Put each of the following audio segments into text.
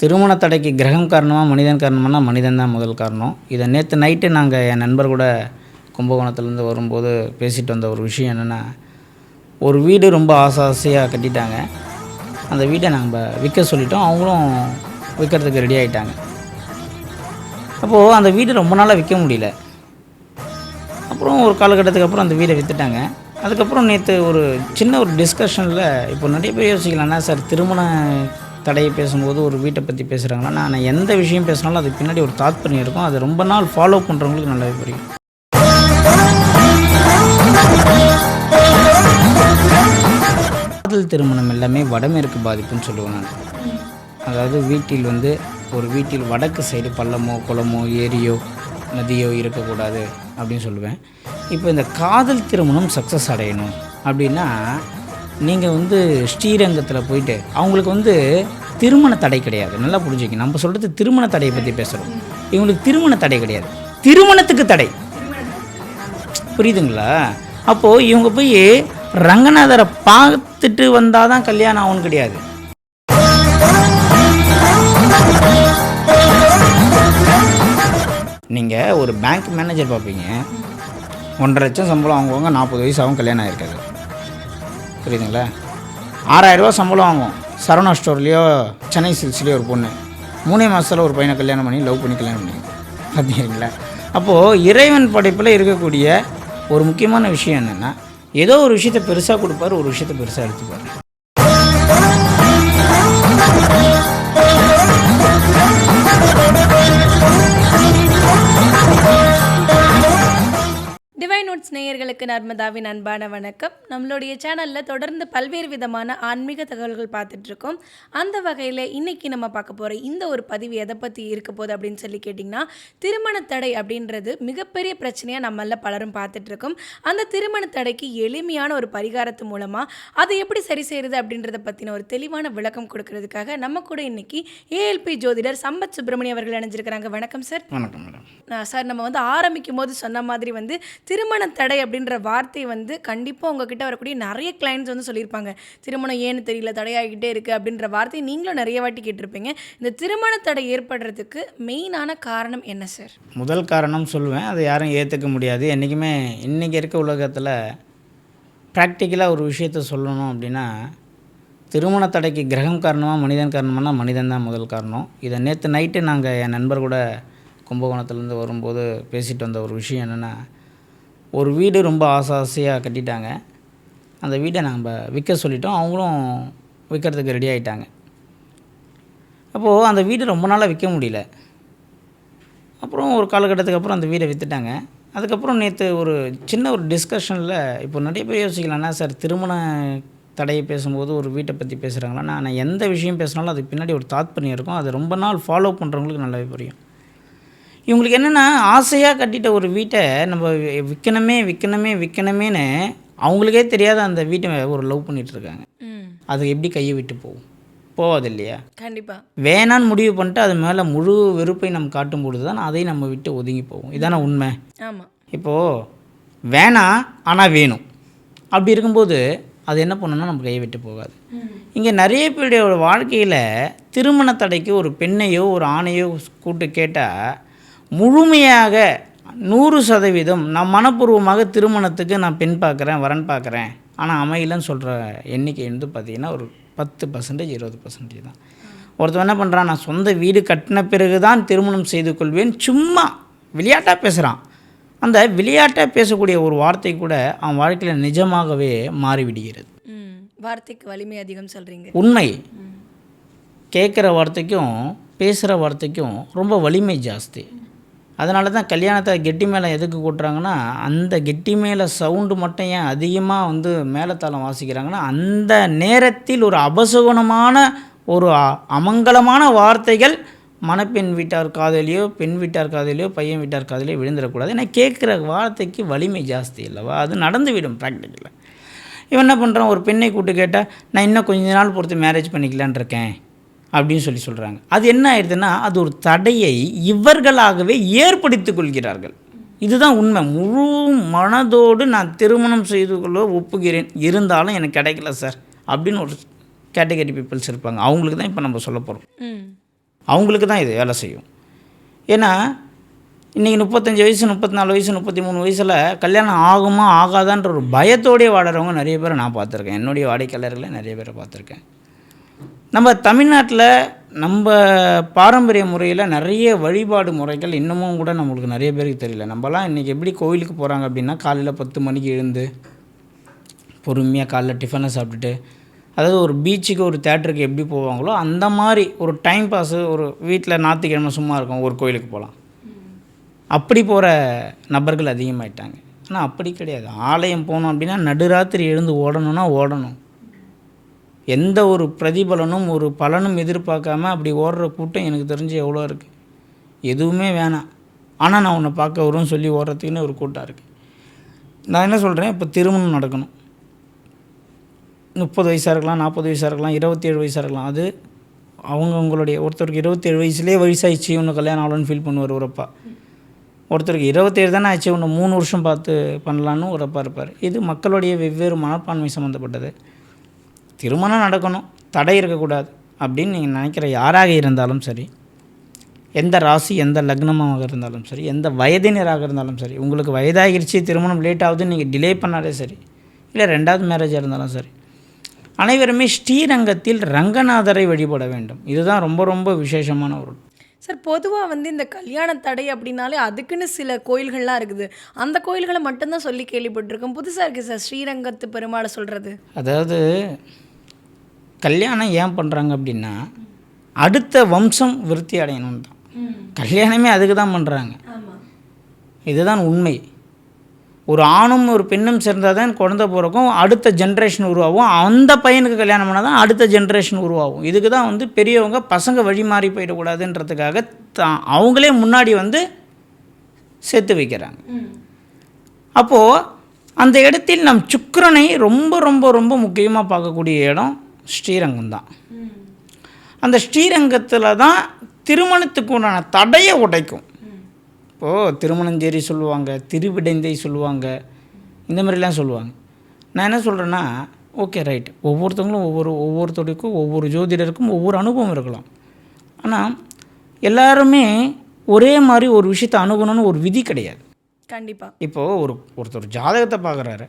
திருமண தடைக்கு கிரகம் காரணமாக மனிதன் காரணமானா மனிதன் தான் முதல் காரணம். இதை நேற்று நைட்டு நாங்கள் என் நண்பர் கூட கும்பகோணத்துலேருந்து வரும்போது பேசிட்டு வந்த ஒரு விஷயம் என்னென்னா ஒரு வீடு ரொம்ப ஆசை ஆசையாக கட்டிட்டாங்க. அந்த வீட்டை நாங்கள் விற்க சொல்லிட்டோம். அவங்களும் விற்கிறதுக்கு ரெடி ஆகிட்டாங்க அப்போது அந்த வீடு ரொம்ப நாளாக விற்க முடியல. அப்புறம் ஒரு காலகட்டத்துக்கு அப்புறம் அந்த வீடை விற்றுட்டாங்க அதுக்கப்புறம் நேற்று ஒரு சின்ன ஒரு டிஸ்கஷனில் இப்போ நிறைய பேர் யோசிக்கலாம்னா சார் திருமண தடையை பேசும்போது ஒரு வீட்டை பற்றி பேசுகிறாங்கன்னா நான் எந்த விஷயம் பேசினாலும் அதுக்கு பின்னாடி ஒரு தாத்பரியம் இருக்கும் அது ரொம்ப நாள் ஃபாலோ பண்ணுறவங்களுக்கு நல்லாவே புரியும் காதல் திருமணம் எல்லாமே வடமேற்கு பாதிப்புன்னு சொல்லுவேன் நான் அதாவது வீட்டில் வந்து ஒரு வீட்டில் வடக்கு சைடு பள்ளமோ குளமோ ஏரியோ நதியோ இருக்கக்கூடாது அப்படின்னு சொல்லுவேன். இப்போ இந்த காதல் திருமணம் சக்ஸஸ் அடையணும் அப்படின்னா நீங்கள் வந்து ஸ்ரீரங்கத்தில் போயிட்டு அவங்களுக்கு வந்து திருமண தடை கிடையாது. நல்லா புரிஞ்சுக்க நம்ம சொல்கிறது திருமண தடையை பற்றி பேசுகிறோம் இவங்களுக்கு திருமண தடை கிடையாது. திருமணத்துக்கு தடை. புரியுதுங்களா? அப்போது இவங்க போய் ரங்கநாதரை பார்த்துட்டு வந்தால் தான் கல்யாணம் ஆகும் கிடையாது. நீங்கள் ஒரு பேங்க் மேனேஜர் பார்ப்பீங்க. ஒன்றரை லட்சம் சம்பளம் வாங்குவாங்க நாற்பது வயசு ஆகும் கல்யாணம் ஆகிருக்காது புரியுதுங்களா? ஆறாயிரரூவா சம்பளம் வாங்கும் சரவணா ஸ்டோர்லேயோ சென்னை சில்க்ஸ்லேயோ ஒரு பொண்ணு. மூணே மாதத்தில் ஒரு பையனை கல்யாணம் பண்ணி லவ் பண்ணி கல்யாணம் பண்ணி. பார்த்தீங்களா அப்போது இறைவன் படைப்பில் இருக்கக்கூடிய ஒரு முக்கியமான விஷயம் என்னென்னா ஏதோ ஒரு விஷயத்தை பெருசாக கொடுப்பாரு ஒரு விஷயத்தை பெருசாக எடுத்துப்பாரு. நோட்ஸ் நேயர்களுக்கு நர்மதாவின் அன்பான வணக்கம். நம்மளுடைய சேனலில் தொடர்ந்து பல்வேறு விதமான ஆன்மீக தகவல்கள் பார்த்துட்டு இருக்கோம். அந்த வகையில் இன்னைக்கு நம்ம பார்க்க போகிற இந்த ஒரு பதிவு எதை பற்றி இருக்க போகுது அப்படின்னு சொல்லி கேட்டிங்கன்னா திருமண தடை அப்படின்றது மிகப்பெரிய பிரச்சனையாக நம்மள பலரும் பார்த்துட்டு இருக்கோம். அந்த திருமண தடைக்கு எளிமையான ஒரு பரிகாரத்து மூலமாக அதை எப்படி சரி செய்கிறது அப்படின்றத பற்றின ஒரு தெளிவான விளக்கம் கொடுக்கறதுக்காக நம்ம கூட இன்னைக்கு ஏஎல்பி ஜோதிடர் சம்பத் சுப்பிரமணியம் அவர்கள் இணைஞ்சிருக்கிறாங்க. வணக்கம் சார். வணக்கம் மேடம். சார் நம்ம வந்து ஆரம்பிக்கும் போது சொன்ன மாதிரி வந்து திருமண தடை அப்படின்ற வார்த்தை வந்து கண்டிப்பாக உங்ககிட்ட வரக்கூடிய நிறைய கிளைண்ட்ஸ் வந்து சொல்லியிருப்பாங்க. திருமணம் ஏன்னு தெரியல தடையாகிட்டே இருக்குது அப்படின்ற வார்த்தையை நீங்களும் நிறைய வாட்டி கேட்டிருப்பீங்க. இந்த திருமண தடை ஏற்படுறதுக்கு மெயினான காரணம் என்ன சார் முதல் காரணம் சொல்லுவேன். அதை யாரும் ஏற்றுக்க முடியாது. என்றைக்குமே இன்றைக்கி இருக்க உலகத்தில் ப்ராக்டிக்கலாக ஒரு விஷயத்த சொல்லணும் அப்படின்னா திருமண தடைக்கு கிரகம் காரணமாக மனிதன் காரணமானா மனிதன் தான் முதல் காரணம். இதை நேற்று நைட்டு நாங்கள் என் நண்பர் கூட கும்பகோணத்துலேருந்து வரும்போது பேசிட்டு வந்த ஒரு விஷயம் என்னென்னா ஒரு வீடு ரொம்ப ஆசை ஆசையாக கட்டிட்டாங்க. அந்த வீட்டை நம்ம விற்க சொல்லிட்டோம். அவங்களும் விற்கிறதுக்கு ரெடி ஆகிட்டாங்க அப்போது அந்த வீடு ரொம்ப நாளாக விற்க முடியல. அப்புறம் ஒரு காலகட்டத்துக்கு அப்புறம் அந்த வீடை விற்றுட்டாங்க அதுக்கப்புறம் நேற்று ஒரு சின்ன ஒரு டிஸ்கஷனில் இப்போ நிறைய பேர் யோசிக்கலாம்னா சார் திருமண தடையை பேசும்போது ஒரு வீட்டை பற்றி பேசுகிறாங்களா நான் எந்த விஷயம் பேசினாலும் அதுக்கு பின்னாடி ஒரு தாத்பரியம் இருக்கும் அது ரொம்ப நாள் ஃபாலோ பண்ணுறவங்களுக்கு நல்லாவே புரியும். இவங்களுக்கு என்னென்னா ஆசையாக கட்டிட்ட ஒரு வீட்டை நம்ம விற்கணுமே விற்கணுமே விற்கணுமேனு அவங்களுக்கே தெரியாத அந்த வீட்டை ஒரு லவ் பண்ணிகிட்டு இருக்காங்க அது எப்படி கையை விட்டு போகும்? போகாது இல்லையா? கண்டிப்பாக வேணான்னு முடிவு பண்ணிட்டு அது மேலே முழு வெறுப்பை நம்ம காட்டும் பொழுது தான் அதை நம்ம விட்டு ஒதுங்கி போவோம் இதானே உண்மை? ஆமாம் இப்போது வேணாம் ஆனால் வேணும். அப்படி இருக்கும்போது அது என்ன பண்ணுன்னா நம்ம கையை விட்டு போகாது. இங்கே நிறைய பேருடைய வாழ்க்கையில் திருமண தடைக்கு ஒரு பெண்ணையோ ஒரு ஆணையோ கூட்டு கேட்டால் முழுமையாக நூறு சதவீதம் நான் மனப்பூர்வமாக திருமணத்துக்கு நான் பெண் பார்க்குறேன் வரன் பார்க்குறேன். ஆனால் அமையலன்னு சொல்கிற எண்ணிக்கை வந்து பார்த்திங்கன்னா ஒரு பத்து பர்சன்டேஜ் இருபது பர்சன்டேஜ் தான். ஒருத்தன் என்ன பண்ணுறான் நான் சொந்த வீடு கட்டின பிறகு தான் திருமணம் செய்து கொள்வேன். சும்மா விளையாட்டாக பேசுகிறான் அந்த விளையாட்டாக பேசக்கூடிய ஒரு வார்த்தை கூட அவன் வாழ்க்கையில் நிஜமாகவே மாறிவிடுகிறது. வார்த்தைக்கு வலிமை அதிகம் சொல்கிறீங்க உண்மை. கேட்குற வார்த்தைக்கும் பேசுகிற வார்த்தைக்கும் ரொம்ப வலிமை ஜாஸ்தி. அதனால தான் கல்யாணத்தை கெட்டி மேலே எதுக்கு கூட்டுறாங்கன்னா அந்த கெட்டி மேலே சவுண்டு மட்டும் ஏன் அதிகமாக வந்து மேலத்தாளம் வாசிக்கிறாங்கன்னா அந்த நேரத்தில் ஒரு அபசகுணமான ஒரு அமங்கலமான வார்த்தைகள் மணப்பெண் வீட்டார் காதலியோ பெண் வீட்டார் காதலியோ பையன் வீட்டார் காதலியோ விழுந்துடக்கூடாது. ஏன்னா கேட்குற வார்த்தைக்கு வலிமை ஜாஸ்தி இல்லைவா? அது நடந்துவிடும் ப்ராக்டிக்கலில் இவன் என்ன பண்ணுறான் ஒரு பெண்ணை கூட்டு கேட்டால் நான் இன்னும் கொஞ்ச நாள் பொறுத்து மேரேஜ் பண்ணிக்கலான் இருக்கேன். அப்படின்னு சொல்லி சொல்கிறாங்க அது என்ன ஆயிடுதுன்னா அது ஒரு தடையை இவர்களாகவே ஏற்படுத்திக் கொள்கிறார்கள். இதுதான் உண்மை. முழு மனதோடு நான் திருமணம் செய்து கொள்ள ஒப்புகிறேன். இருந்தாலும் எனக்கு கிடைக்கல சார். அப்படின்னு ஒரு கேட்டகரி பீப்புள்ஸ் இருப்பாங்க. அவங்களுக்கு தான் இப்போ நம்ம சொல்ல போகிறோம் அவங்களுக்கு தான் இது வேலை செய்யும். ஏன்னா இன்றைக்கி முப்பத்தஞ்சு வயசு முப்பத்தி நாலு வயசு முப்பத்தி மூணு வயசில் கல்யாணம் ஆகுமா ஆகாதான்ற ஒரு பயத்தோடயே வாடுறவங்க நிறைய பேரை நான் பார்த்துருக்கேன். என்னுடைய வாடிக்கையாளர்களை நிறைய பேரை பார்த்துருக்கேன். நம்ம தமிழ்நாட்டில் நம்ம பாரம்பரிய முறையில் நிறைய வழிபாடு முறைகள் இன்னமும் கூட நம்மளுக்கு நிறைய பேருக்கு தெரியல. நம்மலாம் இன்றைக்கி எப்படி கோயிலுக்கு போகிறாங்க அப்படின்னா காலையில் பத்து மணிக்கு எழுந்து பொறுமையாக காலைல டிஃபனை சாப்பிட்டுட்டு அதாவது ஒரு பீச்சுக்கு ஒரு தேட்டருக்கு எப்படி போவாங்களோ அந்த மாதிரி ஒரு டைம் பாஸு ஒரு வீட்டில் ஞாயிற்றுக்கிழமை சும்மா இருக்கும் ஒரு கோயிலுக்கு போகலாம் அப்படி போகிற நபர்கள் அதிகமாயிட்டாங்க. ஆனால் அப்படி கிடையாது. ஆலயம் போனோம் அப்படின்னா நடுராத்திரி எழுந்து ஓடணும்னா ஓடணும். எந்த ஒரு பிரதிபலனும் ஒரு பலனும் எதிர்பார்க்காம அப்படி ஓடுற கூட்டம் எனக்கு தெரிஞ்சு எவ்வளோ இருக்குது எதுவுமே வேணாம். ஆனால் நான் உன்னை பார்க்க வரும்னு சொல்லி ஓடுறதுக்குன்னு ஒரு கூட்டம் இருக்குது நான் என்ன சொல்கிறேன் இப்போ திருமணம் நடக்கணும். முப்பது வயசாக இருக்கலாம் நாற்பது வயசாக இருக்கலாம் இருபத்தேழு வயசாக இருக்கலாம். அது அவங்கவுங்களுடைய ஒருத்தருக்கு இருபத்தேழு வயசுலேயே வயசாகிடுச்சு இன்னும் கல்யாணம் ஆகலன்னு ஃபீல் பண்ணுவார் ஒரு அப்பா. ஒருத்தருக்கு இருபத்தேழு தானே ஆச்சு இன்னும் மூணு வருஷம் பார்த்து பண்ணலான்னு ஒரு இருப்பார். இது மக்களுடைய வெவ்வேறு மனப்பான்மை சம்மந்தப்பட்டது திருமணம் நடக்கணும் தடை இருக்கக்கூடாது அப்படின்னு நீங்கள் நினைக்கிற யாராக இருந்தாலும் சரி எந்த ராசி எந்த லக்னமாக இருந்தாலும் சரி எந்த வயதினராக இருந்தாலும் சரி உங்களுக்கு வயதாகிருச்சு திருமணம் லேட் ஆகுதுன்னு நீங்கள் டிலே பண்ணாலே சரி இல்லை ரெண்டாவது மேரேஜாக இருந்தாலும் சரி அனைவருமே ஸ்ரீரங்கத்தில் ரங்கநாதரை வழிபட வேண்டும். இதுதான் ரொம்ப ரொம்ப விசேஷமான ஒரு சார் பொதுவாக வந்து இந்த கல்யாண தடை அப்படின்னாலே அதுக்குன்னு சில கோயில்கள்லாம் இருக்குது. அந்த கோயில்களை மட்டும்தான் சொல்லி கேள்விப்பட்டிருக்கோம். புதுசாக இருக்குது சார் ஸ்ரீரங்கத்து பெருமாளை சொல்கிறது அதாவது கல்யாணம் ஏன் பண்ணுறாங்க அப்படின்னா அடுத்த வம்சம் விருத்தி அடையணும் தான். கல்யாணமே அதுக்கு தான் பண்ணுறாங்க இதுதான் உண்மை. ஒரு ஆணும் ஒரு பெண்ணும் சேர்ந்தால் தான் குழந்தை பிறக்கும் அடுத்த ஜென்ரேஷன் உருவாகும். அந்த பையனுக்கு கல்யாணம் பண்ணால் தான் அடுத்த ஜென்ரேஷன் உருவாகும். இதுக்கு தான் வந்து பெரியவங்க பசங்க வழி மாறி போயிடக்கூடாதுன்றதுக்காக தான் அவங்களே முன்னாடி வந்து சேர்த்து வைக்கிறாங்க. அப்போது அந்த இடத்தில் நம் சுக்கிரனை ரொம்ப ரொம்ப ரொம்ப முக்கியமாக பார்க்கக்கூடிய இடம் ஸ்ரீரங்கம் தான் அந்த ஸ்ரீரங்கத்தில் தான் திருமணத்துக்கு உண்டான தடையை உடைக்கும். இப்போது திருமணஞ்சேரி சொல்லுவாங்க திருவிடைந்தை சொல்லுவாங்க இந்த மாதிரிலாம் சொல்லுவாங்க. நான் என்ன சொல்கிறேன்னா ஓகே ரைட். ஒவ்வொருத்தவங்களும் ஒவ்வொரு ஒவ்வொருத்தருக்கும் ஒவ்வொரு ஜோதிடருக்கும் ஒவ்வொரு அனுபவம் இருக்கலாம். ஆனால் எல்லாருமே ஒரே மாதிரி ஒரு விஷயத்தை அணுகணும்னு ஒரு விதி கிடையாது. கண்டிப்பாக இப்போது ஒரு ஒருத்தர் ஜாதகத்தை பார்க்குறாரு.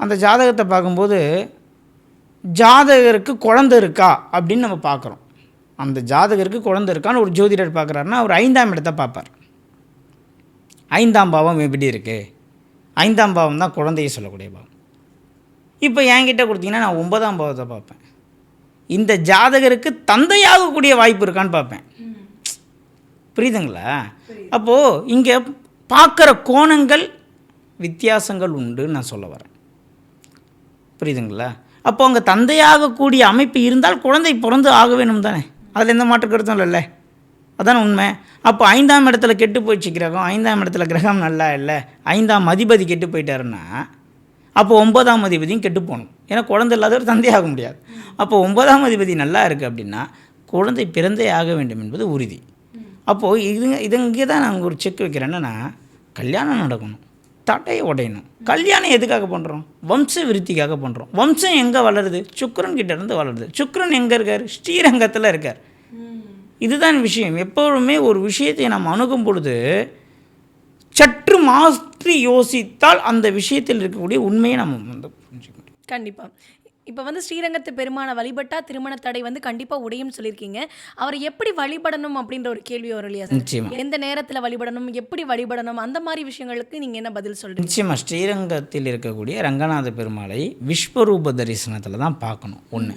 அந்த ஜாதகத்தை பார்க்கும்போது ஜாதகருக்கு குழந்தை இருக்கா அப்படின்னு நம்ம பார்க்குறோம். அந்த ஜாதகருக்கு குழந்தை இருக்கான்னு ஒரு ஜோதிடர் பார்க்குறாருன்னா அவர் ஐந்தாம் இடத்தை பார்ப்பார். ஐந்தாம் பாவம் எப்படி இருக்குது ஐந்தாம் பாவம் தான் குழந்தைய சொல்லக்கூடிய பாவம். இப்போ என்கிட்ட கொடுத்தீங்கன்னா நான் ஒன்பதாம் பாவத்தை பார்ப்பேன். இந்த ஜாதகருக்கு தந்தையாகக்கூடிய வாய்ப்பு இருக்கான்னு பார்ப்பேன். புரியுதுங்களா? அப்போது இங்கே பார்க்குற கோணங்கள் வித்தியாசங்கள் உண்டுன்னு நான் சொல்ல வரேன். புரியுதுங்களா? அப்போ அங்கே தந்தையாகக்கூடிய அமைப்பு இருந்தால் குழந்தை பிறந்து ஆக வேணும் தானே? அதில் எந்த மாற்று கருத்தும் இல்லைல்ல? அதான உண்மை. அப்போ ஐந்தாம் இடத்துல கெட்டு போயிடுச்சு கிரகம். ஐந்தாம் இடத்துல கிரகம் நல்லா இல்லை. ஐந்தாம் அதிபதி கெட்டு போயிட்டாருன்னா அப்போ ஒன்பதாம் அதிபதியும் கெட்டு போகணும். ஏன்னா குழந்தை இல்லாதவர் தந்தையாக முடியாது. அப்போ ஒன்பதாம் அதிபதி நல்லா இருக்குது அப்படின்னா குழந்தை பிறந்தே ஆக வேண்டும் என்பது உறுதி. அப்போது இது இது இங்கே தான் நான் ஒரு செக் வைக்கிறேன். என்னன்னா கல்யாணம் நடக்கணும். தடையை உடையணும். கல்யாணம் எதுக்காக பண்ணுறோம் வம்ச விருத்திக்காக பண்ணுறோம் வம்சம் எங்கே வளருது? சுக்கிரன் கிட்ட இருந்து வளருது. சுக்ரன் எங்கே இருக்கார்? ஸ்ரீரங்கத்தில் இருக்கார். இதுதான் விஷயம். எப்பொழுதுமே ஒரு விஷயத்தை நாம் அணுகும் பொழுது சற்று மாற்றி யோசித்தால் அந்த விஷயத்தில் இருக்கக்கூடிய உண்மையை நம்ம வந்து புரிஞ்சுக்க முடியும். கண்டிப்பாக இப்போ வந்து ஸ்ரீரங்கத்து பெருமானை வழிபட்டா திருமண தடை வந்து கண்டிப்பாக உடையும் சொல்லியிருக்கீங்க. அவரை எப்படி வழிபடணும் அப்படின்ற ஒரு கேள்வி வரும் இல்லையா சார்? நிச்சயமா. எந்த நேரத்தில் வழிபடணும் எப்படி வழிபடணும் அந்த மாதிரி விஷயங்களுக்கு நீங்கள் என்ன பதில் சொல்கிறீங்க நிச்சயமாக ஸ்ரீரங்கத்தில் இருக்கக்கூடிய ரங்கநாத பெருமாளை விஸ்வரூப தரிசனத்தில் தான் பார்க்கணும் ஒன்று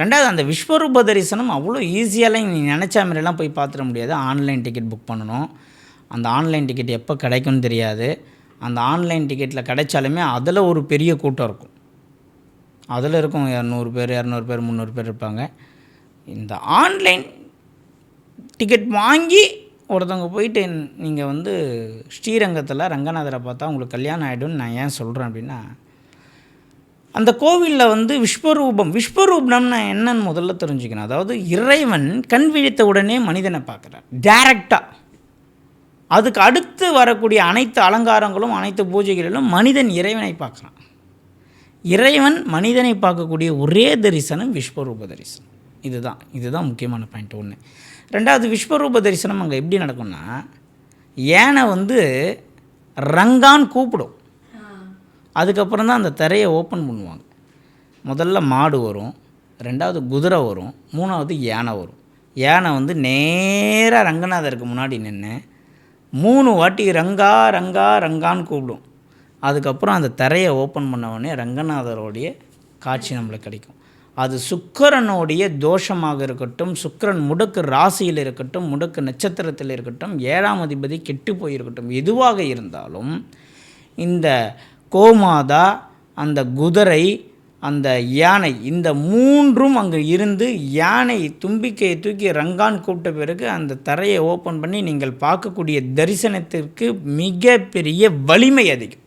ரெண்டாவது அந்த விஸ்வரூப தரிசனம் அவ்வளோ ஈஸியாலாம் நீ நினச்ச மாதிரிலாம் போய் பார்த்துட முடியாது. ஆன்லைன் டிக்கெட் புக் பண்ணணும். அந்த ஆன்லைன் டிக்கெட் எப்போ கிடைக்கும்னு தெரியாது. அந்த ஆன்லைன் டிக்கெட்டில் கிடைச்சாலுமே அதில் ஒரு பெரிய கூட்டம் இருக்கும். அதில் இருக்கும் இரநூறு பேர் இரநூறு பேர் முந்நூறு பேர் இருப்பாங்க. இந்த ஆன்லைன் டிக்கெட் வாங்கி ஒருத்தவங்க போயிட்டு நீங்கள் வந்து ஸ்ரீரங்கத்தில் ரங்கநாதரை பார்த்தா உங்களுக்கு கல்யாணம் ஆகிடும்னு நான் ஏன் சொல்கிறேன் அப்படின்னா அந்த கோவிலில் வந்து விஸ்வரூபம் விஸ்வரூபம்னா என்னன்னு முதல்ல தெரிஞ்சுக்கணும். அதாவது இறைவன் கண் விழித்த உடனே மனிதனை பார்க்குறார் டேரக்டாக அதுக்கு அடுத்து வரக்கூடிய அனைத்து அலங்காரங்களும் அனைத்து பூஜைகளிலும் மனிதன் இறைவனை பார்க்குறான். இறைவன் மனிதனை பார்க்கக்கூடிய ஒரே தரிசனம் விஸ்வரூப தரிசனம். இதுதான். இதுதான் முக்கியமான பாயிண்ட் ஒன்று ரெண்டாவது விஸ்வரூப தரிசனம் அங்கே எப்படி நடக்கும்னா யானை வந்து ரங்கான்னு கூப்பிடும். அதுக்கப்புறம் தான் அந்த திரையை ஓப்பன் பண்ணுவாங்க. முதல்ல மாடு வரும் ரெண்டாவது குதிரை வரும் மூணாவது யானை வரும். யானை வந்து நேராக ரங்கநாதருக்கு முன்னாடி நின்று மூணு வாட்டி ரங்கா ரங்கா ரங்கான்னு கூப்பிடும். அதுக்கப்புறம் அந்த திரையை ஓப்பன் பண்ண உடனே ரங்கநாதருடைய காட்சி நம்மளுக்கு கிடைக்கும். அது சுக்கரனுடைய தோஷமாக இருக்கட்டும் சுக்கிரன் முடக்கு ராசியில் இருக்கட்டும் முடக்கு நட்சத்திரத்தில் இருக்கட்டும் ஏழாம் அதிபதி கெட்டு போயிருக்கட்டும் எதுவாக இருந்தாலும் இந்த கோமாதா அந்த குதிரை அந்த யானை இந்த மூன்றும் அங்கே இருந்து யானை தும்பிக்கையை தூக்கி ரங்கான் கூப்பிட்ட பிறகு அந்த தரையை ஓப்பன் பண்ணி நீங்கள் பார்க்கக்கூடிய தரிசனத்திற்கு மிகப்பெரிய வலிமை அதிகம்.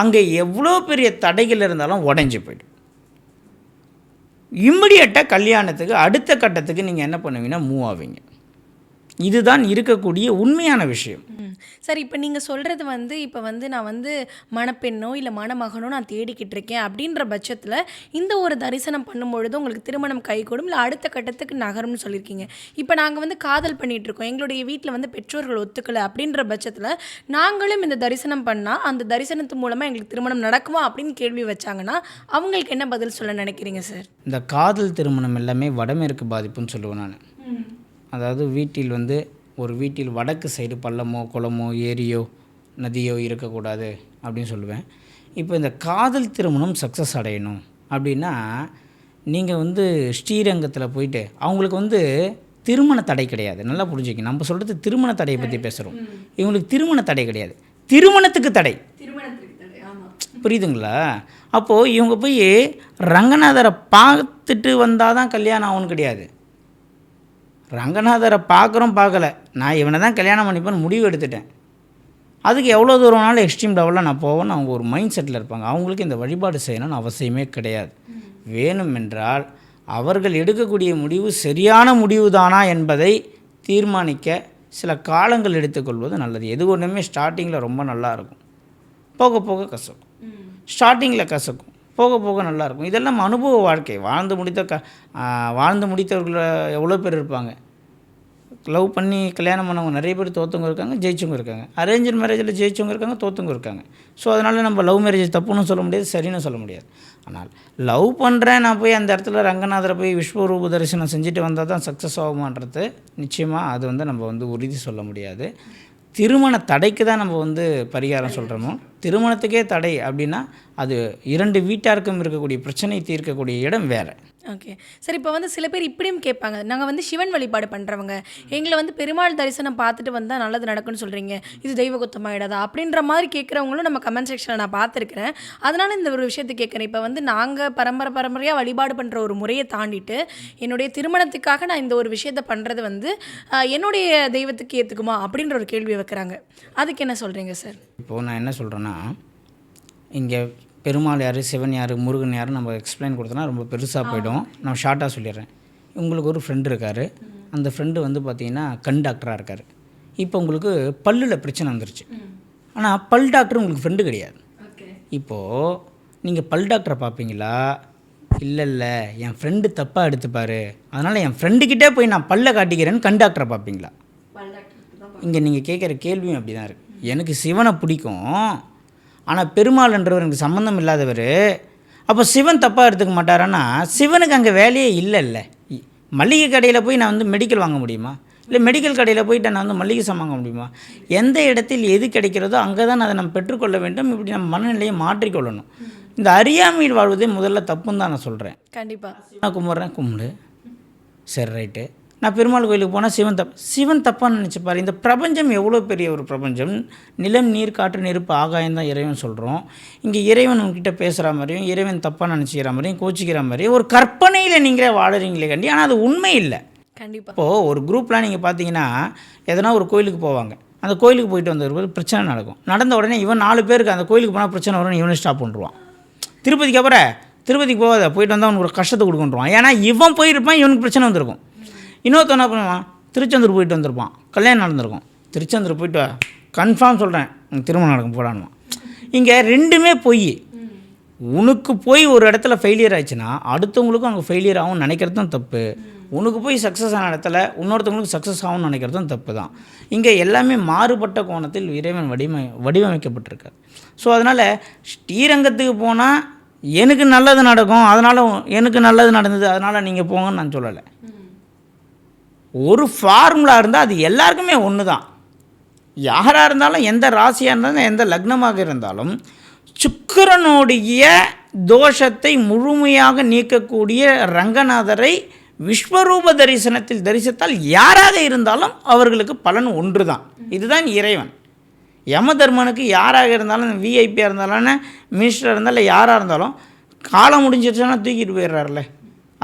அங்கே எவ்வளோ பெரிய தடைகள் இருந்தாலும் உடஞ்சி போயிடும். இம்மிடியட்டாக கல்யாணத்துக்கு அடுத்த கட்டத்துக்கு நீங்கள் என்ன பண்ணுவீங்கன்னா மூவ் ஆவீங்க. இதுதான் இருக்கக்கூடிய உண்மையான விஷயம். சார் இப்போ நீங்கள் சொல்கிறது வந்து இப்போ வந்து நான் வந்து மணப்பெண்ணோ இல்லை மணமகனோ நான் தேடிக்கிட்டு இருக்கேன் அப்படின்ற பட்சத்தில் இந்த ஒரு தரிசனம் பண்ணும்பொழுது உங்களுக்கு திருமணம் கைகூடும் இல்லை அடுத்த கட்டத்துக்கு நகரும்னு சொல்லியிருக்கீங்க. இப்போ நாங்கள் வந்து காதல் பண்ணிட்டு இருக்கோம். எங்களுடைய வீட்டில் வந்து பெற்றோர்கள் ஒத்துக்கலை அப்படின்ற பட்சத்தில் நாங்களும் இந்த தரிசனம் பண்ணால் அந்த தரிசனத்து மூலமாக எங்களுக்கு திருமணம் நடக்குமா அப்படின்னு கேள்வி வச்சாங்கன்னா அவங்களுக்கு என்ன பதில் சொல்ல நினைக்கிறீங்க சார் இந்த காதல் திருமணம் எல்லாமே வடமேற்கு பாதிப்புன்னு சொல்லுவேன் நான். அதாவது வீட்டில் வந்து ஒரு வீட்டில் வடக்கு சைடு பள்ளமோ குளமோ ஏரியோ நதியோ இருக்கக்கூடாது அப்படின்னு சொல்லுவேன். இப்போ இந்த காதல் திருமணம் சக்ஸஸ் அடையணும் அப்படின்னா நீங்கள் வந்து ஸ்ரீரங்கத்தில் போயிட்டு அவங்களுக்கு வந்து திருமண தடை கிடையாது. நல்லா புரிஞ்சுக்கங்க. நம்ம சொல்கிறது திருமண தடையை பற்றி பேசுகிறோம் இவங்களுக்கு திருமண தடை கிடையாது. திருமணத்துக்கு தடை. புரியுதுங்களா? அப்போது இவங்க போய் ரங்கநாதரை பார்த்துட்டு வந்தால் தான் கல்யாணம் ஆகும்னு கிடையாது. ரங்கநாதரை பார்க்குறோம் பார்க்கல. நான் இவனை தான் கல்யாணம் பண்ணிப்பேன்னு முடிவு எடுத்துட்டேன். அதுக்கு எவ்வளோ தூரம்னாலும் எக்ஸ்ட்ரீம் லெவலில் நான் போவேன்னு அவங்க ஒரு மைண்ட் செட்டில் இருப்பாங்க. அவங்களுக்கு இந்த வழிபாடு செய்யணும்னு அவசியமே கிடையாது. வேணும் என்றால் அவர்கள் எடுக்கக்கூடிய முடிவு சரியான முடிவு தானா என்பதை தீர்மானிக்க சில காலங்கள் எடுத்துக்கொள்வது நல்லது. எது ஒன்றுமே ஸ்டார்டிங்கில் ரொம்ப நல்லா இருக்கும். போக போக கசக்கும். ஸ்டார்டிங்கில் கசக்கும். போக போக நல்லாயிருக்கும். இதெல்லாம் அனுபவ வாழ்க்கை. வாழ்ந்து முடித்த க வாழ்ந்து முடித்தவர்கள் எவ்வளோ பேர் இருப்பாங்க? லவ் பண்ணி கல்யாணம் பண்ணவங்க நிறைய பேர் தோத்தவங்க இருக்காங்க ஜெயிச்சவங்க இருக்காங்க. அரேஞ்சு மேரேஜில் ஜெயிச்சவங்க இருக்காங்க தோத்தவங்க இருக்காங்க. ஸோ அதனால் நம்ம லவ் மேரேஜ் தப்புன்னு சொல்ல முடியாது சரின்னு சொல்ல முடியாது. ஆனால் லவ் பண்ணுறேன் நான் போய் அந்த இடத்துல ரங்கநாதரை போய் விஸ்வரூப தரிசனம் செஞ்சுட்டு வந்தால் தான் சக்ஸஸ் ஆகுமான்றது நிச்சயமாக அது வந்து நம்ம வந்து உறுதி சொல்ல முடியாது. திருமண தடைக்கு தான் நம்ம வந்து பரிகாரம் சொல்கிறோமோ திருமணத்துக்கே தடை அப்படின்னா அது இரண்டு வீட்டாருக்கும் இருக்கக்கூடிய பிரச்சனை தீர்க்கக்கூடிய இடம் வேறு. ஓகே சார் இப்போ வந்து சில பேர் இப்படியும் கேட்பாங்க. நாங்கள் வந்து சிவன் வழிபாடு பண்ணுறவங்க எங்களை வந்து பெருமாள் தரிசனம் பார்த்துட்டு வந்தால் நல்லது நடக்கும்னு சொல்கிறீங்க இது தெய்வ குத்தமாயிடாதா அப்படின்ற மாதிரி கேட்குறவங்களும் நம்ம கமெண்ட் செக்ஷனில் நான் பார்த்துருக்கிறேன். அதனால் இந்த ஒரு விஷயத்தை கேட்குறேன். இப்போ வந்து நாங்கள் பரம்பரை பரம்பரையாக வழிபாடு பண்ணுற ஒரு முறையை தாண்டிட்டு என்னுடைய திருமணத்துக்காக நான் இந்த ஒரு விஷயத்தை பண்ணுறது வந்து என்னுடைய தெய்வத்துக்கு ஏற்றுக்குமா அப்படின்ற ஒரு கேள்வி வைக்கிறாங்க. அதுக்கு என்ன சொல்கிறீங்க சார் இப்போது நான் என்ன சொல்கிறேன்னா இங்கே பெருமாள் யார் சிவன் யார் முருகன் யார் நம்ம எக்ஸ்பிளைன் கொடுத்தோன்னா ரொம்ப பெருசாக போயிடும். நான் ஷார்ட்டாக சொல்லிடுறேன். உங்களுக்கு ஒரு ஃப்ரெண்டு இருக்கார். அந்த ஃப்ரெண்டு வந்து பார்த்தீங்கன்னா கண் டாக்டராக இருக்கார். இப்போ உங்களுக்கு பல்லில் பிரச்சனை வந்துருச்சு. ஆனால் பல் டாக்டர் உங்களுக்கு ஃப்ரெண்டு கிடையாது. இப்போது நீங்கள் பல் டாக்டரை பார்ப்பீங்களா இல்லை இல்லை. என் ஃப்ரெண்டு தப்பாக எடுத்துப்பார். அதனால் என் ஃப்ரெண்டுக்கிட்டே போய் நான் பல்லை காட்டிக்கிறேன்னு கண் டாக்டரை பார்ப்பீங்களா இங்கே நீங்கள் கேட்குற கேள்வியும் அப்படி தான் இருக்குது எனக்கு சிவனை பிடிக்கும். ஆனால் பெருமாள் என்றவர் எனக்கு சம்மந்தம் இல்லாதவர். அப்போ சிவன் தப்பாக எடுத்துக்க மாட்டாரான்னா சிவனுக்கு அங்கே வேலையே இல்லைல்ல. மளிகை கடையில் போய் நான் வந்து மெடிக்கல் வாங்க முடியுமா? இல்லை மெடிக்கல் கடையில் போயிட்டு நான் வந்து மளிகை சாமான் வாங்க முடியுமா? எந்த இடத்தில் எது கிடைக்கிறதோ அங்கே தான் அதை நம்ம பெற்றுக்கொள்ள வேண்டும். இப்படி நம்ம மனநிலையை மாற்றிக்கொள்ளணும். இந்த அறியாமையில் வாழ்வதே முதல்ல தப்புன்னு தான் நான் சொல்கிறேன் கண்டிப்பாக நான் கும்பிட்றேன் கும்பிடு. சரி ரைட்டு. நான் பெருமாள் கோயிலுக்கு போனால் சிவன் தப் சிவன் தப்பாக நினச்சிப்பார் இந்த பிரபஞ்சம் எவ்வளோ பெரிய ஒரு பிரபஞ்சம்? நிலம் நீர் காற்று நெருப்பு ஆகாயம் தான் இறைவன் சொல்கிறோம் இங்கே இறைவன் உங்ககிட்ட பேசுகிற மாதிரியும் இறைவன் தப்பாக நினச்சிக்கிற மாதிரியும் கோச்சிக்கிற மாதிரியும் ஒரு கற்பனையில் நீங்களே வாழுறீங்களே கண்டி. ஆனால் அது உண்மை இல்லை. கண்டிப்பாக இப்போது ஒரு குரூப்லாம் நீங்கள் பார்த்தீங்கன்னா எதனா ஒரு கோயிலுக்கு போவாங்க. அந்த கோயிலுக்கு போயிட்டு வந்த பிரச்சனை நடக்கும். நடந்த உடனே இவன் நாலு பேருக்கு அந்த கோயிலுக்கு போனால் பிரச்சனை வரும்னு இவனை ஸ்டாப் பண்ணுறான் திருப்பதிக்கு அப்புறம் திருப்பதிக்கு போகாத போயிட்டு வந்தால் அவனுக்கு ஒரு கஷ்டத்தை கொடுக்குன்றான் ஏன்னா இவன் போயிருப்பான் இவனுக்கு பிரச்சனை வந்திருக்கும். இன்னொருத்தன் என்ன பண்ணுவான்? திருச்செந்தூர் போயிட்டு வந்திருப்பான். கல்யாணம் நடந்திருக்கும். திருச்செந்தூர் போயிட்டு கன்ஃபார்ம் சொல்கிறேன் திருமணம் நடக்கும் போடானுவான் இங்கே ரெண்டுமே பொய். உனக்கு போய் ஒரு இடத்துல ஃபெயிலியர் ஆயிடுச்சுன்னா அடுத்தவங்களுக்கும் அங்கே ஃபெயிலியர் ஆகும்னு நினைக்கிறது தான் தப்பு. உனக்கு போய் சக்ஸஸ் ஆன இடத்துல இன்னொருத்தவங்களுக்கு சக்ஸஸ் ஆகும்னு நினைக்கிறது தான் தப்பு தான். இங்கே எல்லாமே மாறுபட்ட கோணத்தில் இறைவன் வடிவமை வடிவமைக்கப்பட்டிருக்கார். ஸோ அதனால் ஸ்ரீரங்கத்துக்கு போனால் எனக்கு நல்லது நடக்கும். அதனால் எனக்கு நல்லது நடந்தது. அதனால் நீங்கள் போங்கன்னு நான் சொல்லலை. ஒரு ஃபார்முலா இருந்தால் அது எல்லாருக்குமே ஒன்று தான் யாராக இருந்தாலும் எந்த ராசியாக இருந்தாலும் எந்த லக்னமாக இருந்தாலும் சுக்கிரனுடைய தோஷத்தை முழுமையாக நீக்கக்கூடிய ரங்கநாதரை விஸ்வரூப தரிசனத்தில் தரிசித்தால் யாராக இருந்தாலும் அவர்களுக்கு பலன் ஒன்று தான் இதுதான் இறைவன். யம தர்மனுக்கு யாராக இருந்தாலும் விஐபியாக இருந்தாலும் மினிஸ்டராக இருந்தாலும் யாராக இருந்தாலும் காலம் முடிஞ்சிருச்சுன்னா தூக்கிட்டு போயிடுறாருல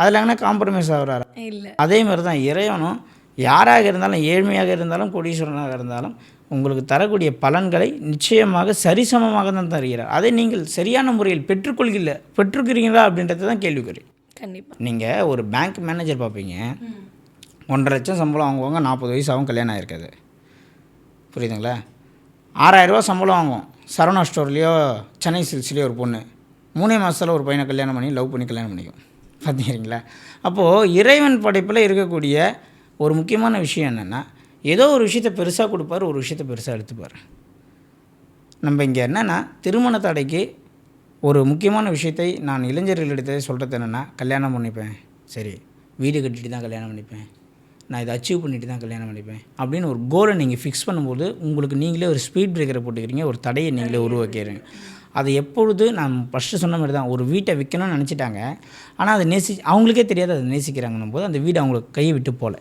அதில் எங்கன்னா காம்ப்ரமைஸ் ஆகுறாரு? இல்லை. அதே மாதிரி தான் இறைவனும் யாராக இருந்தாலும் ஏழ்மையாக இருந்தாலும் கோடீஸ்வரனாக இருந்தாலும் உங்களுக்கு தரக்கூடிய பலன்களை நிச்சயமாக சரிசமமாக தான் தருகிறார். அதை நீங்கள் சரியான முறையில் பெற்றுக்கொள்கிற பெற்றுக்கிறீங்களா அப்படின்றது தான் கேள்விக்குறி. கண்டிப்பாக நீங்கள் ஒரு பேங்க் மேனேஜர் பார்ப்பீங்க. ஒன்றரை லட்சம் சம்பளம் வாங்குவாங்க நாற்பது வயசு ஆகும் கல்யாணம் ஆயிருக்காது. புரியுதுங்களா? ஆறாயிரரூவா சம்பளம் வாங்குவோம். சரவணா ஸ்டோர்லேயோ சென்னை சில்க்ஸ்லேயோ ஒரு பொண்ணு. மூணே மாதத்தில் ஒரு பையனை கல்யாணம் பண்ணி லவ் பண்ணி கல்யாணம் பண்ணிக்கும். பார்த்தீங்களா அப்போது இறைவன் படைப்பில் இருக்கக்கூடிய ஒரு முக்கியமான விஷயம் என்னென்னா ஏதோ ஒரு விஷயத்தை பெருசாக கொடுப்பாரு ஒரு விஷயத்தை பெருசாக எடுத்துப்பார் நம்ம இங்கே என்னென்னா திருமண தடைக்கு ஒரு முக்கியமான விஷயத்தை நான் இளைஞர்களிடத்தை சொல்கிறது என்னென்னா கல்யாணம் பண்ணிப்பேன். சரி வீடு கட்டிட்டு தான் கல்யாணம் பண்ணிப்பேன். நான் இதை அச்சீவ் பண்ணிட்டு தான் கல்யாணம் பண்ணிப்பேன். அப்படின்னு ஒரு கோலை நீங்கள் ஃபிக்ஸ் பண்ணும்போது உங்களுக்கு நீங்களே ஒரு ஸ்பீட் பிரேக்கரை போட்டுக்கிறீங்க ஒரு தடையை நீங்களே உருவாக்கிறீங்க அது எப்பொழுது நான் ஃபஸ்ட்டு சொன்ன மாதிரி தான் ஒரு வீட்டை விற்கணும்னு நினச்சிட்டாங்க. ஆனால் அதை நேசி அவங்களுக்கே தெரியாது அதை நேசிக்கிறாங்கன்னும் போது அந்த வீடு அவங்களுக்கு கையை விட்டு போகல.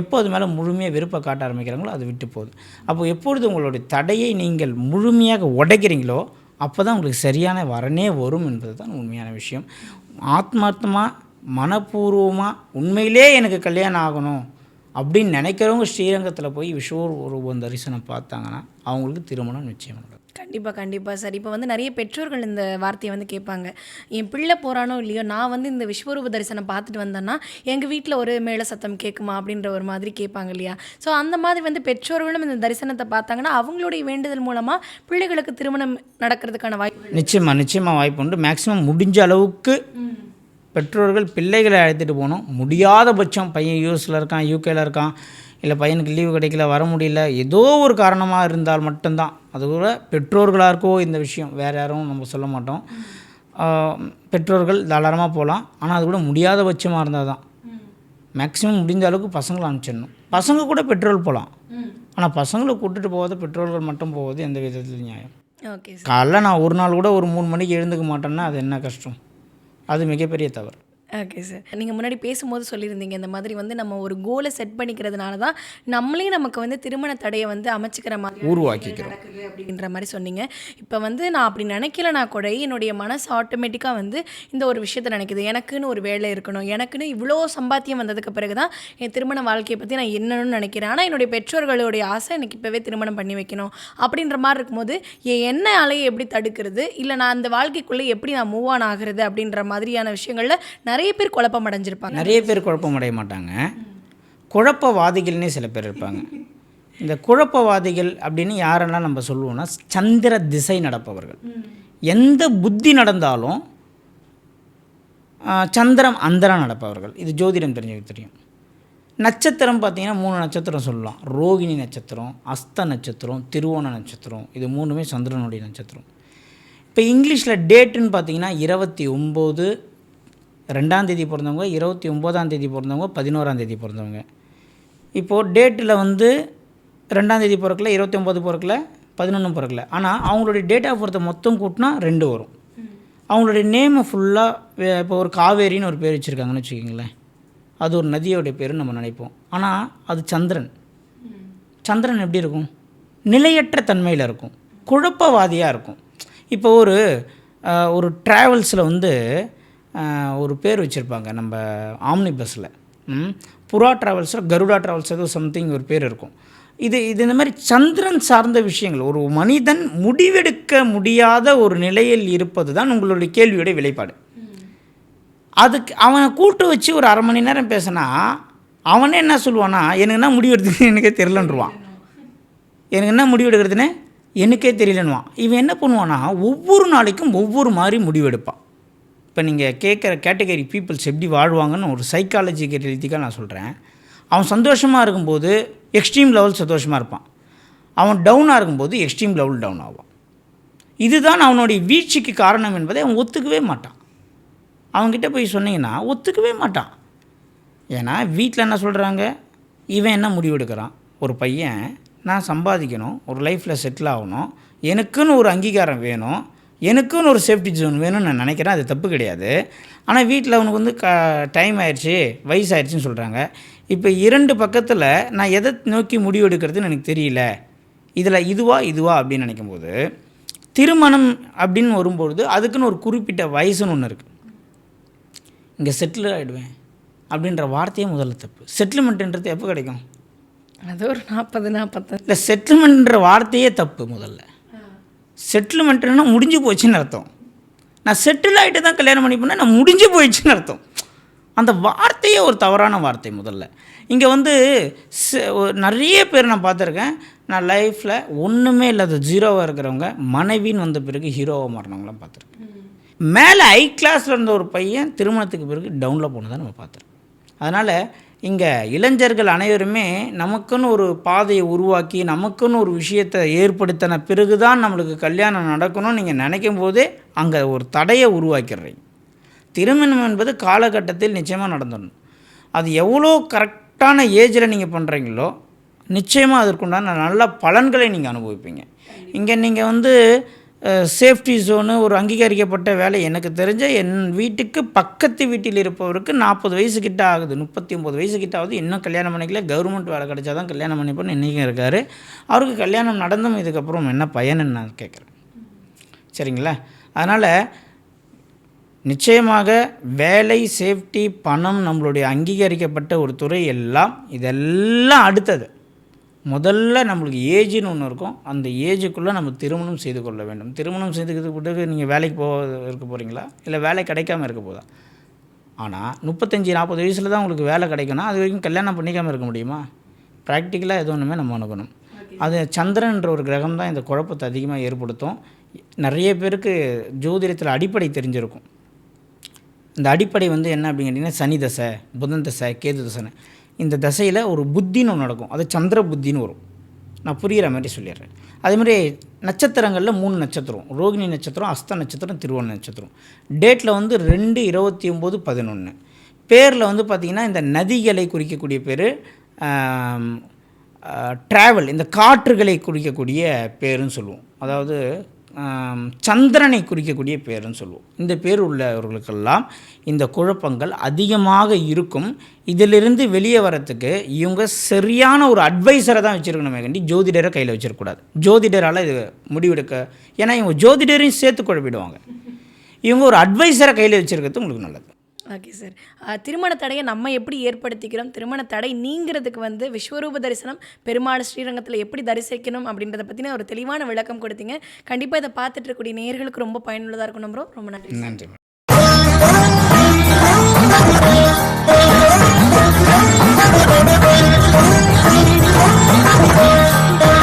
எப்போ அது மேலே முழுமையாக விருப்பம் காட்ட ஆரம்பிக்கிறாங்களோ அது விட்டு போகுது. அப்போ எப்பொழுது உங்களுடைய தடையை நீங்கள் முழுமையாக உடைக்கிறீங்களோ அப்போ தான் உங்களுக்கு சரியான வரனே வரும் என்பது தான் உண்மையான விஷயம். ஆத்மார்த்தமாக மனப்பூர்வமாக உண்மையிலே எனக்கு கல்யாணம் ஆகணும் அப்படின்னு நினைக்கிறவங்க ஸ்ரீரங்கத்தில் போய் விஸ்வரூபம் தரிசனம் பார்த்தாங்கன்னா அவங்களுக்கு திருமணம் நிச்சயம் நடக்கும். கண்டிப்பாக கண்டிப்பாக சார் இப்போ வந்து நிறைய பெற்றோர்கள் இந்த வார்த்தையை வந்து கேட்பாங்க. என் பிள்ளை போகிறானோ இல்லையோ நான் வந்து இந்த விஸ்வரூப தரிசனம் பார்த்துட்டு வந்தேன்னா எங்கள் வீட்டில் ஒரு மேல சத்தம் கேட்குமா அப்படின்ற ஒரு மாதிரி கேட்பாங்க இல்லையா? ஸோ அந்த மாதிரி வந்து பெற்றோர்களும் இந்த தரிசனத்தை பார்த்தாங்கன்னா அவங்களுடைய வேண்டுதல் மூலமாக பிள்ளைகளுக்கு திருமணம் நடக்கிறதுக்கான வாய்ப்பு நிச்சயமாக நிச்சயமாக வாய்ப்பு உண்டு. மேக்ஸிமம் முடிஞ்ச அளவுக்கு பெற்றோர்கள் பிள்ளைகளை அழைத்துட்டு போகணும். முடியாத பட்சம் பையன் யூஎஸில் இருக்கான் யூகேல இருக்கான். இல்லை பையனுக்கு லீவு கிடைக்கல வர முடியல ஏதோ ஒரு காரணமாக இருந்தால் மட்டும்தான். அது கூட பெற்றோர்களாக இருக்கோ இந்த விஷயம் வேறு யாரும் நம்ம சொல்ல மாட்டோம். பெற்றோர்கள் தாராளமாக போகலாம் ஆனால் அது கூட முடியாத பட்சமாக இருந்தால் தான். மேக்ஸிமம் முடிஞ்ச அளவுக்கு பசங்களை அனுப்பிச்சிடணும். பசங்க கூட பெட்ரோல் போகலாம் ஆனால் பசங்களை கூட்டிட்டு போகாத பெற்றோர்கள் மட்டும் போவது எந்த விதத்தில் நியாயம். காலைல நான் ஒரு நாள் கூட ஒரு மூணு மணிக்கு எழுந்துக்க மாட்டேன்னா அது என்ன கஷ்டம்? அது மிகப்பெரிய தவறு. ஓகே சார் நீங்கள் முன்னாடி பேசும்போது சொல்லியிருந்தீங்க இந்த மாதிரி வந்து நம்ம ஒரு கோலை செட் பண்ணிக்கிறதுனால தான் நம்மளே நமக்கு வந்து திருமண தடையை வந்து அமைச்சிக்கிற மாதிரி உருவாக்கிக்கிறோம். அப்படின்ற மாதிரி சொன்னீங்க. இப்போ வந்து நான் அப்படி நினைக்கலனா கூட என்னுடைய மனசு ஆட்டோமேட்டிக்காக வந்து இந்த ஒரு விஷயத்தை நினைக்குது. எனக்குன்னு ஒரு வேலை இருக்கணும் எனக்குன்னு இவ்வளோ சம்பாத்தியம் வந்ததுக்கு பிறகு தான் என் திருமண வாழ்க்கையை பற்றி நான் என்னன்னு நினைக்கிறேன். ஆனால் என்னுடைய பெற்றோர்களுடைய ஆசை எனக்கு இப்போவே திருமணம் பண்ணி வைக்கணும் அப்படின்ற மாதிரி இருக்கும்போது என் என்ன அலையை எப்படி தடுக்கிறது? இல்லை நான் அந்த வாழ்க்கைக்குள்ளே எப்படி நான் மூவ் ஆன் ஆகுறது அப்படின்ற மாதிரியான விஷயங்களில் நிறைய பேர் குழப்பம் அடைஞ்சிருப்பாங்க நிறைய பேர் குழப்பம் அடைய மாட்டாங்க குழப்பவாதிகள்னே சில பேர் இருப்பாங்க. இந்த குழப்பவாதிகள் அப்படின்னு யாரெல்லாம் நம்ம சொல்லுவோம்னா சந்திர திசை நடப்பவர்கள். எந்த புத்தி நடந்தாலும் சந்திரம் அந்தரம் நடப்பவர்கள். இது ஜோதிடம் தெரிஞ்சவங்க தெரியும். நட்சத்திரம் பார்த்தீங்கன்னா மூணு நட்சத்திரம் சொல்லலாம். ரோகிணி நட்சத்திரம் அஸ்த நட்சத்திரம் திருவோண நட்சத்திரம். இது மூணுமே சந்திரனுடைய நட்சத்திரம். இப்போ இங்கிலீஷில் டேட்டுன்னு பார்த்தீங்கன்னா இருபத்தி ஒம்பது ரெண்டாம் தேதி பிறந்தவங்க இருபத்தி ஒம்போதாம் தேதி பிறந்தவங்க பதினோராம் தேதி பிறந்தவங்க. இப்போது டேட்டில் வந்து ரெண்டாம் தேதி பிறக்கல இருபத்தி ஒம்பது பிறக்கல பதினொன்றும் பிறக்கல. ஆனால் அவங்களுடைய டேட் ஆஃப் பர்த்தை மொத்தம் கூட்டினா ரெண்டு வரும். அவங்களுடைய நேமை ஃபுல்லாக இப்போ ஒரு காவேரின்னு ஒரு பேர் வச்சுருக்காங்கன்னு வச்சுக்கிங்களேன். அது ஒரு நதியோடைய பேருன்னு நம்ம நினைப்போம். ஆனால் அது சந்திரன். சந்திரன் எப்படி இருக்கும்? நிலையற்ற தன்மையில் இருக்கும். குழப்பவாதியாக இருக்கும். இப்போ ஒரு ஒரு ட்ராவல்ஸில் வந்து ஒரு பேர் வச்சுருப்பாங்க நம்ம ஆம்னி பஸ்ஸில் புறா ட்ராவல்ஸில் கருடா ட்ராவல்ஸ் ஏதோ சம்திங் ஒரு பேர் இருக்கும். இது இது இந்த மாதிரி சந்திரன் சார்ந்த விஷயங்கள். ஒரு மனிதன் முடிவெடுக்க முடியாத ஒரு நிலையில் இருப்பது தான் உங்களுடைய கேள்வியுடைய விளைப்பாடு அதுக்கு அவனை கூட்டு வச்சு ஒரு அரை மணி நேரம் பேசினா அவனே என்ன சொல்லுவானா எனக்கு என்ன முடிவு எனக்கே தெரிலன்றுவான் எனக்கு என்ன முடிவு எனக்கே தெரியலன்னுவான். இவன் என்ன பண்ணுவான்னா ஒவ்வொரு நாளைக்கும் ஒவ்வொரு மாதிரி முடிவெடுப்பான் இப்போ நீங்கள் கேட்குற கேட்டகரி பீப்புள்ஸ் எப்படி வாழ்வாங்கன்னு ஒரு சைக்காலஜிக்கல் ரீதிக்காக நான் சொல்கிறேன். அவன் சந்தோஷமாக இருக்கும்போது எக்ஸ்ட்ரீம் லெவல் சந்தோஷமாக இருப்பான். அவன் டவுனாக இருக்கும்போது எக்ஸ்ட்ரீம் லெவல் டவுன் ஆவான். இதுதான் அவனுடைய வீழ்ச்சிக்கு காரணம் என்பதை அவன் ஒத்துக்கவே மாட்டான். அவன்கிட்ட போய் சொன்னீங்கன்னா ஒத்துக்கவே மாட்டான். ஏன்னா வீட்டில் என்ன சொல்கிறாங்க? இவன் என்ன முடிவெடுக்கிறான்? ஒரு பையன் நான் சம்பாதிக்கணும் ஒரு லைஃப்பில் செட்டில் ஆகணும் எனக்குன்னு ஒரு அங்கீகாரம் வேணும் எனக்குன்னு ஒரு சேஃப்டி ஜோன் வேணும்னு நான் நினைக்கிறேன். அது தப்பு கிடையாது. ஆனால் வீட்டில் அவனுக்கு வந்து க டைம் ஆயிடுச்சு வயசாயிடுச்சுன்னு சொல்கிறாங்க இப்போ இரண்டு பக்கத்தில் நான் எதை நோக்கி முடிவெடுக்கிறதுன்னு எனக்கு தெரியல. இதில் இதுவா இதுவா அப்படின்னு நினைக்கும்போது திருமணம் அப்படின்னு வரும்பொழுது அதுக்குன்னு ஒரு குறிப்பிட்ட வயசுன்னு ஒன்று இருக்குது இங்கே செட்டில் ஆகிடுவேன் அப்படின்ற வார்த்தையே முதல்ல தப்பு. செட்டில்மெண்ட்டுன்றது எப்போ கிடைக்கும்? அது ஒரு நாற்பது நாற்பத்தஞ்சு இல்லை செட்டில்மெண்ட்ன்ற வார்த்தையே தப்பு முதல்ல. செட்டில்மெண்ட்டுன்னா முடிஞ்சு போச்சுன்னு அர்த்தம். நான் செட்டில் ஆகிட்டு தான் கல்யாணம் பண்ணி பண்ணேன் நான் முடிஞ்சு போயிடுச்சுன்னு அர்த்தம். அந்த வார்த்தையே ஒரு தவறான வார்த்தை முதல்ல. இங்கே வந்து நிறைய பேர் நான் பார்த்துருக்கேன். நான் லைஃப்பில் ஒன்றுமே இல்லாத ஜீரோவாக இருக்கிறவங்க மனைவின்னு வந்த பிறகு ஹீரோவாக மாறினவங்களாம் பார்த்துருக்கேன். மேலே ஐ கிளாஸில் இருந்த ஒரு பையன் திருமணத்துக்கு பிறகு டவுனில் போனதை நம்ம பார்த்துருக்கோம். அதனால் இங்கே இளைஞர்கள் அனைவருமே நமக்குன்னு ஒரு பாதையை உருவாக்கி நமக்குன்னு ஒரு விஷயத்தை ஏற்படுத்தின பிறகு தான் நம்மளுக்கு கல்யாணம் நடக்கணும்னு நீங்கள் நினைக்கும் போதே அங்கே ஒரு தடையை உருவாக்கிடுறீங்க. திருமணம் என்பது காலகட்டத்தில் நிச்சயமாக நடந்துடணும். அது எவ்வளோ கரெக்டான ஏஜில் நீங்கள் பண்ணுறீங்களோ நிச்சயமாக அதற்குண்டான நல்ல பலன்களை நீங்கள் அனுபவிப்பீங்க. இங்கே நீங்கள் வந்து சேஃப்டி ஜோனு ஒரு அங்கீகரிக்கப்பட்ட வேலை எனக்கு தெரிஞ்ச என் வீட்டுக்கு பக்கத்து வீட்டில் இருப்பவருக்கு நாற்பது வயசு கிட்ட ஆகுது. முப்பத்தி ஒம்பது வயசு கிட்ட ஆகுது. இன்னும் கல்யாணம் பண்ணிக்கல. கவர்மெண்ட் வேலை கிடைச்சா தான் கல்யாணம் பண்ணிப்போன்னு இன்றைக்கும் இருக்கார். அவருக்கு கல்யாணம் நடந்தும் இதுக்கப்புறம் என்ன பயனுன்னு நான் கேட்குறேன். சரிங்களா? அதனால் நிச்சயமாக வேலை சேஃப்டி பணம் நம்மளுடைய அங்கீகரிக்கப்பட்ட ஒரு துறை எல்லாம் இதெல்லாம் அடுத்தது. முதல்ல நம்மளுக்கு ஏஜ்னு ஒன்று இருக்கும். அந்த ஏஜுக்குள்ளே நம்ம திருமணம் செய்து கொள்ள வேண்டும். திருமணம் செய்துக்கிறதுக்கு பிறகு நீங்கள் வேலைக்கு போக இருக்க போகிறீங்களா இல்லை வேலை கிடைக்காம இருக்க போதா? ஆனால் முப்பத்தஞ்சு நாற்பது வயசில் தான் உங்களுக்கு வேலை கிடைக்கணும் அது வரைக்கும் கல்யாணம் பண்ணிக்காமல் இருக்க முடியுமா? ப்ராக்டிக்கலாக எது ஒன்றுமே நம்ம அணுகணும். அது சந்திரன்ற ஒரு கிரகம் தான் இந்த குழப்பத்தை அதிகமாக ஏற்படுத்தும். நிறைய பேருக்கு ஜோதிடத்தில் அடிப்படை தெரிஞ்சிருக்கும். இந்த அடிப்படை வந்து என்ன அப்படின்னு கேட்டிங்கன்னா சனி தசை புதன் தசை கேது தசைன்னு. இந்த தசையில் ஒரு புத்தின்னு ஒன்று நடக்கும். அது சந்திர புத்தின்னு வரும். நான் புரிகிற மாதிரி சொல்லிடுறேன். அதேமாதிரி நட்சத்திரங்களில் மூணு நட்சத்திரம். ரோகிணி நட்சத்திரம் அஸ்த நட்சத்திரம் திருவண்ண நட்சத்திரம். டேட்டில் வந்து ரெண்டு இருபத்தி ஒம்பது பதினொன்று பேரில் வந்து பார்த்திங்கன்னா இந்த நதிகளை குறிக்கக்கூடிய பேர் ட்ராவல் இந்த காற்றுகளை குறிக்கக்கூடிய பேருன்னு சொல்லுவோம். அதாவது சந்திரனை குறிக்கக்கூடிய பேருன்னு சொல்லுவோம். இந்த பேர் உள்ளவர்களுக்கெல்லாம் இந்த குழப்பங்கள் அதிகமாக இருக்கும். இதிலிருந்து வெளியே வரத்துக்கு இவங்க சரியான ஒரு அட்வைஸரை தான் வச்சுருக்கணுமே கண்டி ஜோதிடரை கையில் வச்சிருக்கக்கூடாது ஜோதிடரால் இது முடிவெடுக்க ஏன்னா இவங்க ஜோதிடரையும் சேர்த்து குழப்பிடுவாங்க. இவங்க ஒரு அட்வைஸரை கையில் வச்சுருக்கிறது உங்களுக்கு நல்லது. ஓகே சார் திருமண தடையை நம்ம எப்படி ஏற்படுத்திக்கிறோம்? திருமண தடை நீங்கிறதுக்கு வந்து விஸ்வரூப தரிசனம் பெருமாள் ஸ்ரீரங்கத்தில் எப்படி தரிசிக்கணும் அப்படின்றத பற்றின ஒரு தெளிவான விளக்கம் கொடுத்தீங்க. கண்டிப்பாக இதை பார்த்துட்டு இருக்கக்கூடிய நேர்களுக்கு ரொம்ப பயனுள்ளதாக இருக்கணும் ப்ரோ ரொம்ப நன்றி நன்றி Thank.